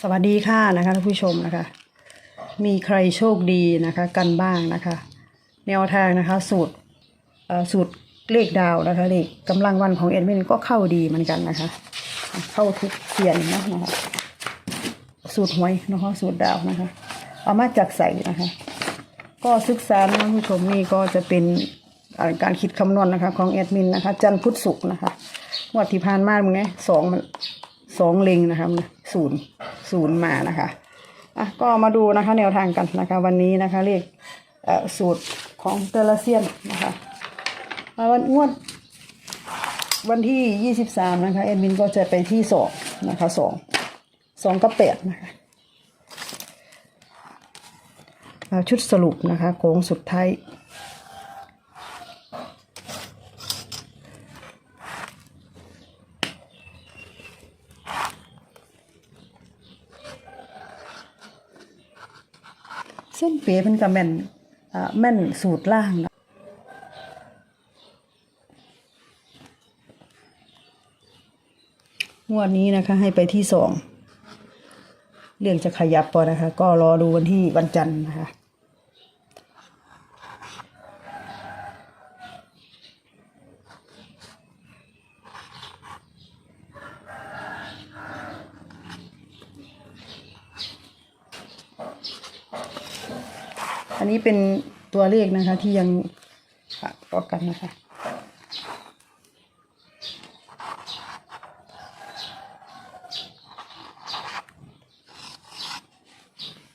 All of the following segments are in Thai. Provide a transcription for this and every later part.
สวัสดีค่ะนะคะท่านผู้ชมนะคะ มีใครโชคดีนะคะ กันบ้างนะคะ แนวทางนะคะ สูตรเอ่อสูตรเลขดาวนะคะเลขกำลังวันของเอ็ดมินก็เข้าดีเหมือนกันนะคะ เข้าทุกเสียนนะนะคะสูตรหวยนะคะสูตรดาวนะคะ เอามาจากใส่นะคะ ก็ศึกษานะท่านผู้ชมนี่ก็จะเป็นการคิดคำนวณนะคะ ของแอดมินนะคะ จันพุทธศุกร์นะคะงวดที่ผ่านมามึงไงสองมันสองเลงนะคะมันศูนย์ ศูนย์มานะคะอะก็มาดูนะคะแนวทางกันนะคะวันนี้นะคะเลขเอ่อสูตรของเตลเซียนนะคะอ่าวันงวดวันที่ยี่สิบสามนะคะแอดมินก็จะไปที่สองนะคะสองสองกับแปดนะคะอ่าชุดสรุปนะคะโค้งสุดท้าย เส้นเป๋เป็นกับแม่นแม่นสูตรล่างนะงวดนี้นะคะ ให้ไปที่สองเรื่องจะขยับปอนะคะ ก็รอดูวันที่วันจันทร์นะคะ อันนี้เป็นตัวเลขนะคะ ที่ยังอะรอกันนะคะ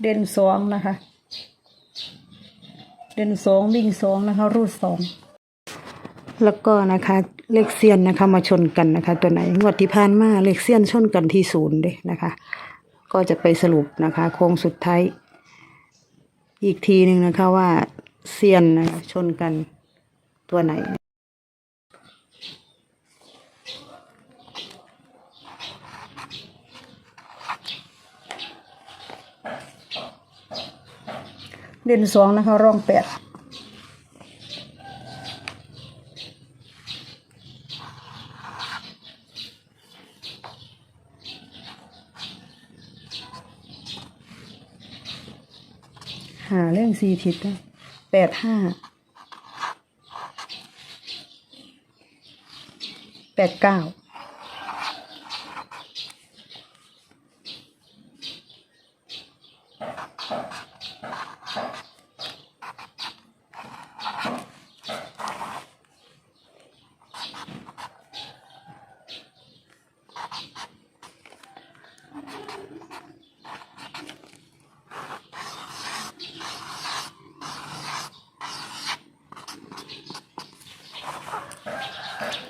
เด่นสองนะคะ เด่นสองวิ่งสองนะคะ รูดสอง แล้วก็นะคะ เลขเซียนนะคะมาชนกันนะคะ ตัวไหนงวดที่ผ่านมาเลขเซียนชนกันที่ศูนย์เด้นะคะ ก็จะไปสรุปนะคะ โค้งสุดท้าย อีกทีหนึ่งนะคะว่าเซียนนะคะชนกันตัวไหน เด่นสองนะคะร่องแปด หาเรื่องสี่ทิศแปดห้าแปดเก้า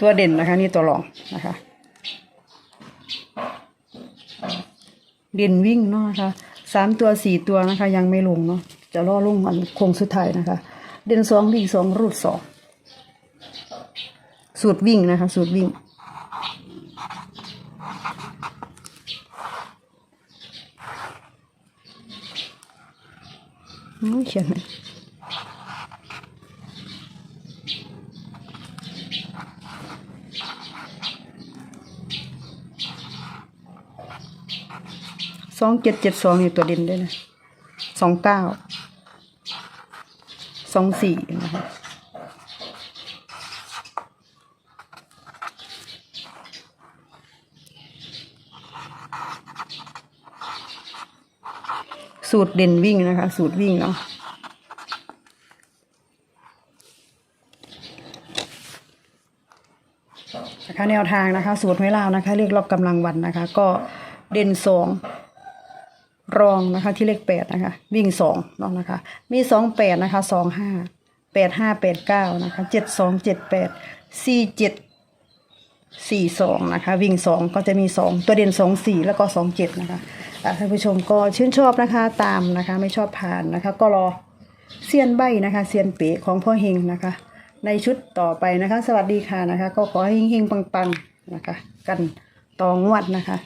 ตัวเด่นนะคะ นี่ตัวรองนะคะเด่นวิ่งเนาะนะคะสามตัวสี่ตัวนะคะ ยังไม่ลงเนาะจะล่อลงอันโคงสุดท้ายนะคะ เด่นสองวิ่งสองรูดสองสูตรวิ่งนะคะ สูตรวิ่งมเขียนไหม สองเจ็ดเจ็ดสองอยู่ตัวเด่นด้วยนะสองเก้าสองสี่นะคะสูตรเด่นวิ่งนะคะ สูตรวิ่งเนาะนะคะแนวทางนะคะ สูตรไว้ลาวนะคะ เรียกรอบกำลังวันนะคะ ก็เด่นสอง รองนะคะที่เลขแปดนะคะ วิ่งสองเนาะนะคะ มีสองแปดนะคะสองห้าแปดห้าแปดเก้านะคะเจ็ดสองเจ็ดแปดสี่เจ็ดสี่สองนะคะ วิ่งสองก็จะมีสองตัวเด่นสองสี่แล้วก็สองเจ็ดนะคะท่านผู้ชมก็ชื่นชอบนะคะตามนะคะ ไม่ชอบผ่านนะคะ ก็รอเซียนใบนะคะเซียนเป๋ของพ่อเฮงนะคะ ในชุดต่อไปนะคะ สวัสดีค่ะนะคะ ก็ขอให้เฮงๆปังๆนะคะ กันต่องวดนะคะ